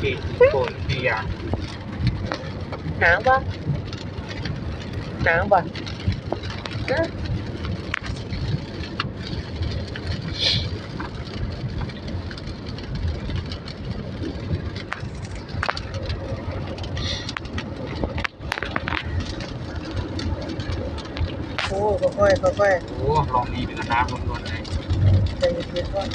ที่โกนที่ยางหนาวปะหนาวปะฮะโอ้ค่อยๆค่อยโอ้ลองนี้เป็นน้ำล้วนๆเลยๆใจเย็นๆก่อน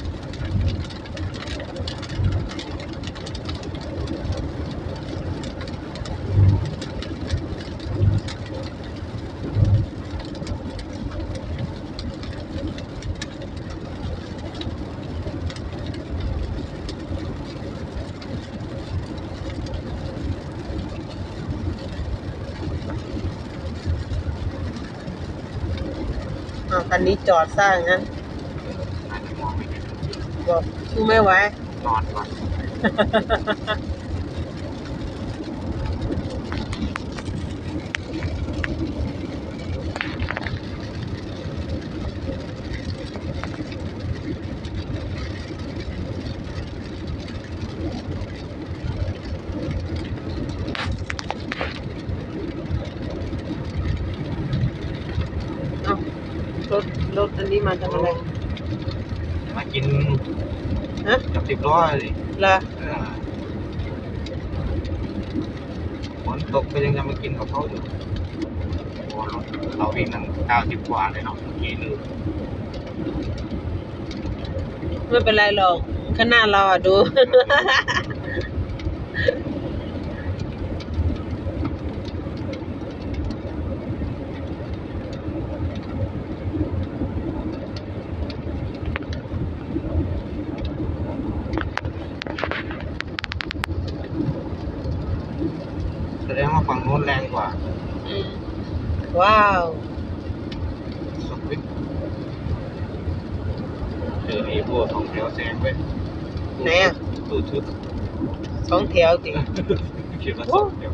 อ้าวคันนี้จอดสร้างงั้นะมองไม่เห็นบอกสู้ไม่ไหว นอนก่อน เอ้า รถรถอันนี้มาทำอะไรมากินฮะกับสิบล้อเลยล่ะเออฝนตกก็ยังจะมากินกับเขาอยู่โอ้รถเราวิ่งนั่งเก้าสิบกว่าเลยเนาะเมื่อกี้นึงไม่เป็นไรหรอกข้างหน้าเราอะดู แสดงว่าฝั่งโน้นแรงกว่า อืมว้าวสวิตเจอไอ้พวกสองแถวแซงไปไหนอะตู้ทึบสองแถวสิคิดว่าสองแถว